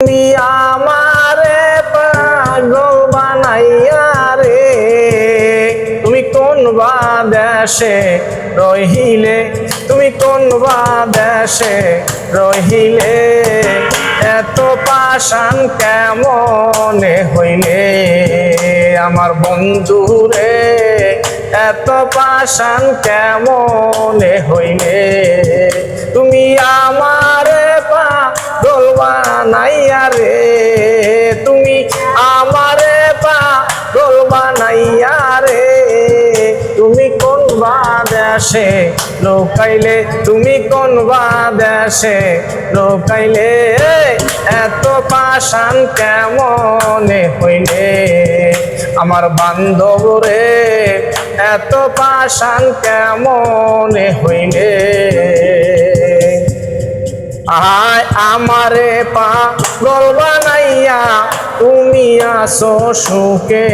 তুমি আমারে পাগল বানাইয়া রে। তুমি কোন বা দেশে রহিলে? তুমি কোন বা দেশে রহিলে? এত পাশান কেমনে হইলে? আমার বন্ধু রে, এত পাশান কেমনে হইলে? তুমি আমারে রে, তুমি আমারে পাগল বানাইয়া রে। তুমি কোন বা দেশে লোকাইলে, তুমি কোন বা দেশে লোকাইলে, এত পাশান কেমনে হইলে? আমার বান্ধব রে, এত পাশান কেমনে হইলে? আয় আমারে পাগল বানাইয়া, তুমি আসো সুখে।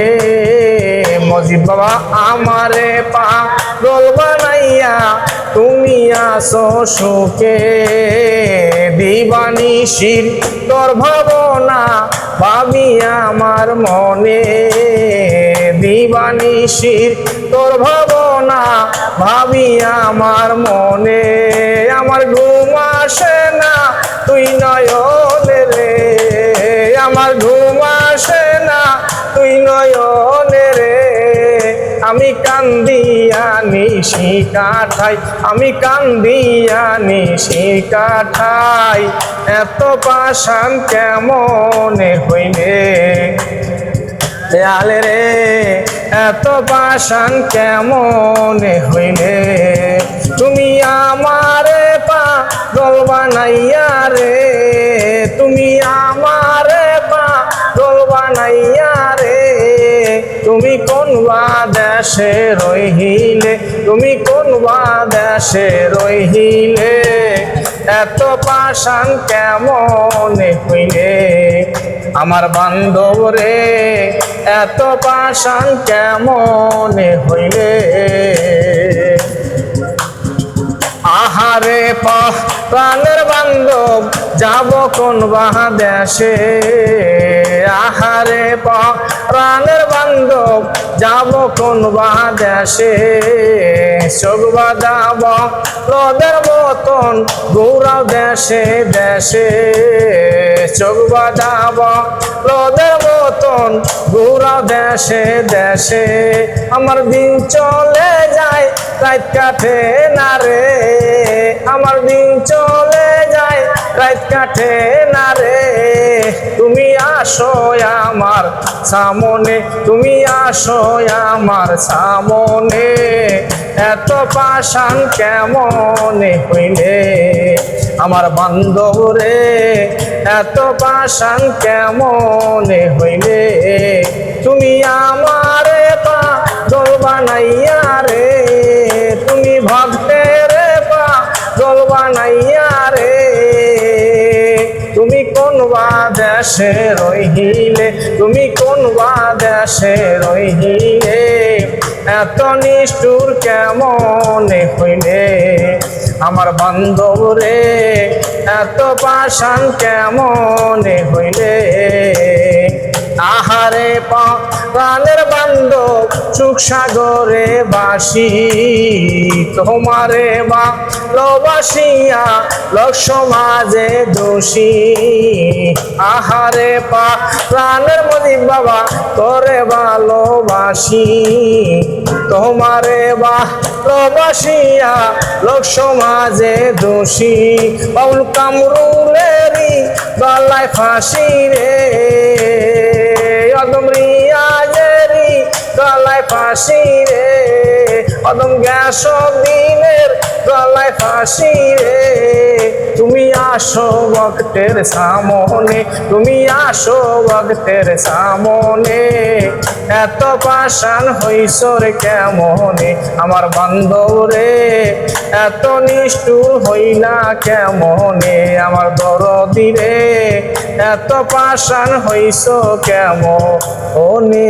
মজিদ বাবা, আমারে পাগল বানাইয়া, তুমি আসো সুখে। দিবানিশির তোর ভাবনা ভাবি আমার মনে। দিবানিশির তোর ভাবনা ভাবি আমার মনে। আমার তুই নয়নে রে, আমার ঘুম আসে না। তুই নয়নে রে, আমি কান্দিয়া নিশি কাঠাই, আমি কান্দিয়া নিশি কাঠাই। এত পাশান কেমনে হইলে? দেয়ালে রে, এত পাশান কেমনে হইলে? তুমি আমারে পাগল বানাইয়া রে, তুমি আমারে পাগল বানাইয়া রে। তুমি কোন দেশে রহিলে তুমি কোন দেশে রহিলে এত পাশান কেমন হইলে? আমার বান্ধব রে, এত পাশান কেমন হইলে? আহারে পা প্রাণের বান্ধব, যাব কোন বাহা দেশে? আহারে পা প্রাণের বান্ধব, যাব কোন বাহা দেশে? চোখ বাজাব লোদের মতন গৌরব দেশে দেশে। চোখ বাজাব লোদের মতন গৌরব দেশে দেশে। আমার দিন চলে যায়, রাত কাটে না রে। আমার দিন চলে যায়, রাত কাটে না রে। তুমি আসো আমার সামনে, তুমি আসো আমার সামনে। এত পাশান কেমনে হইলে? আমার বান্ধব রে, এত পাশান কেমনে হইলে? তুমি আমারে পাগল বানাইয়া রে, তুমি ভক্তের দেশে রহিলে তুমি কোন বা দেশে রহিলে এত নিষ্ঠুর কেমনে হইলে? আমার বান্ধব রে, এত পাশান কেমনে হইলে? আহারে পা, প্রাণের বান্ধব সুখ সাগরে বাসি। তোমারে বা লবাসিয়া, লোক সমাজে দোষী। আহারে পা প্রাণের মদিক বাবা, তোরে ভালোবাসি। তোমারে বা, প্রবাসিয়া, লোক সমাজে দোষী। বাউল কামরুলেরি গলায় ফাঁসি রে। অদম রিয়াজেরি গলায় ফাঁসি রে। অদম গ্যাস দিনের গলায় ফাঁসি রে। আসো ভক্তের সামনে, তুমি আসো ভক্তের সামনে। এত পাশান হইস রে কেমনে আমার বান্ধব রে? এত নিষ্ঠুর হইলা কেমনে আমার দরদি রে? এত পাশান হইস কেমনে?